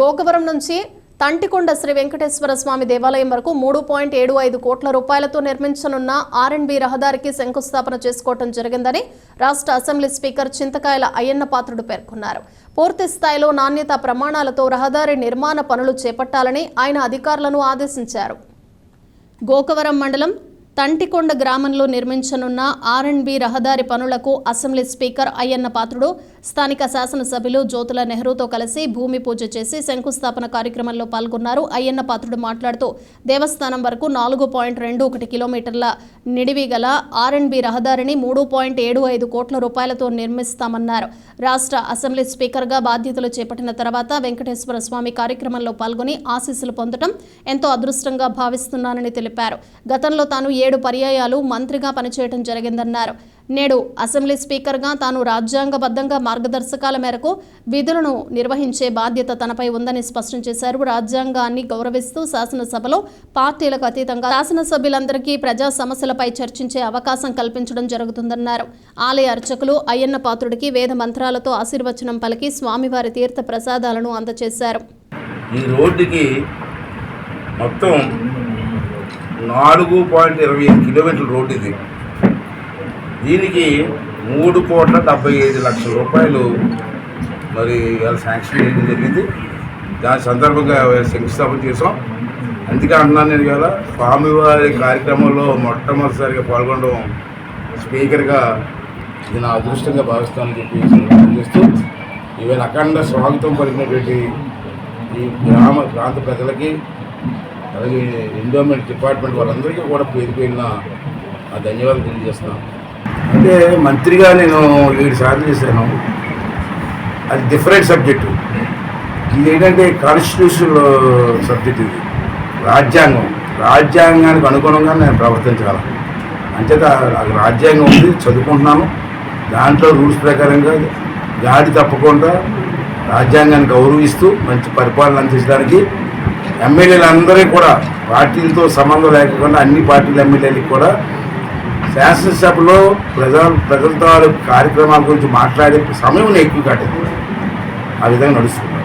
గోకవరం నుంచి తంటికొండ శ్రీ వెంకటేశ్వర స్వామి దేవాలయం వరకు మూడు పాయింట్ ఏడు ఐదు కోట్ల రూపాయలతో నిర్మించనున్న ఆర్ఎండ్బి రహదారికి శంకుస్థాపన చేసుకోవడం జరిగిందని రాష్ట్ర అసెంబ్లీ స్పీకర్ చింతకాయల అయ్యన్న పాత్రుడు పేర్కొన్నారు. పూర్తి స్థాయిలో నాణ్యత ప్రమాణాలతో రహదారి నిర్మాణ పనులు చేపట్టాలని ఆయన అధికారులను ఆదేశించారు. గోకవరం మండలం తంటికొండ గ్రామంలో నిర్మించనున్న ఆర్ అండ్బి రహదారి పనులకు అసెంబ్లీ స్పీకర్ అయ్యన్న పాత్రుడు స్థానిక శాసనసభ్యులు జ్యోతుల నెహ్రూతో కలిసి భూమి పూజ చేసి శంకుస్థాపన కార్యక్రమంలో పాల్గొన్నారు. అయ్యన్న పాత్రుడు మాట్లాడుతూ దేవస్థానం వరకు నాలుగు పాయింట్ రెండు ఒకటి కిలోమీటర్ల నిడివి గల ఆర్ అండ్బీ రహదారిని మూడు పాయింట్ ఏడు ఐదు కోట్ల రూపాయలతో నిర్మిస్తామన్నారు. రాష్ట్ర అసెంబ్లీ స్పీకర్గా బాధ్యతలు చేపట్టిన తర్వాత వెంకటేశ్వర స్వామి కార్యక్రమంలో పాల్గొని ఆశీస్సులు పొందడం ఎంతో అదృష్టంగా భావిస్తున్నానని తెలిపారు. గతంలో తాను ఏడు పర్యాయాలు మంత్రిగా పనిచేయడం జరిగిందన్నారు. నేడు అసెంబ్లీ స్పీకర్గా తాను రాజ్యాంగబద్ధంగా మార్గదర్శకాల మేరకు విధులను నిర్వహించే బాధ్యత తనపై ఉందని స్పష్టం చేశారు. రాజ్యాంగాన్ని గౌరవిస్తూ శాసనసభలో పార్టీలకు అతీతంగా శాసనసభ్యులందరికీ ప్రజా సమస్యలపై చర్చించే అవకాశం కల్పించడం జరుగుతుందన్నారు. ఆలయ అర్చకులు అయ్యన్న పాత్రుడికి వేద మంత్రాలతో ఆశీర్వచనం పలికి స్వామివారి తీర్థ ప్రసాదాలను అందజేశారు ఈ రోడ్డుకి మొత్తం నాలుగు పాయింట్ ఇరవై ఐదు కిలోమీటర్ల రోడ్డు ఇది. దీనికి మూడు కోట్ల డెబ్బై ఐదు లక్షల రూపాయలు మరి ఇవాళ శాంక్షన్ చేయడం జరిగింది. దాని సందర్భంగా శంకుస్థాపన చేసాం అందుకే అంటున్నాను నేను ఇవాళ స్వామివారి కార్యక్రమంలో మొట్టమొదటిసారిగా పాల్గొనడం స్పీకర్గా ఇది నా అదృష్టంగా భావిస్తానని చెప్పి చేస్తూ ఈవేళ అఖండ స్వాగతం పలికినటువంటి ఈ గ్రామ ప్రాంత ప్రజలకి అలాగే ఎండోమెంట్ డిపార్ట్మెంట్ వాళ్ళందరికీ కూడా పేరు పేరిన ఆ ధన్యవాదాలు తెలియజేస్తున్నాను అంటే మంత్రిగా నేను ఏడు సార్లు చేశాను. అది డిఫరెంట్ సబ్జెక్టు ఇది ఏంటంటే కాన్స్టిట్యూషన్ సబ్జెక్ట్ ఇది. రాజ్యాంగం. రాజ్యాంగానికి అనుగుణంగా నేను ప్రవర్తించాలి. అంచేత రాజ్యాంగం ఉంది చదువుకుంటున్నాను. దాంట్లో రూల్స్ ప్రకారంగా గాడి తప్పకుండా రాజ్యాంగాన్ని గౌరవిస్తూ మంచి పరిపాలన అందించడానికి ఎమ్మెల్యేలందరికీ కూడా పార్టీలతో సంబంధం లేకుండా అన్ని పార్టీల ఎమ్మెల్యేలకు కూడా శాసనసభలో ప్రజల ప్రజలతో కార్యక్రమాల గురించి మాట్లాడే సమయం ఎక్కువ కాటది ఆ విధంగా నడుస్తుంది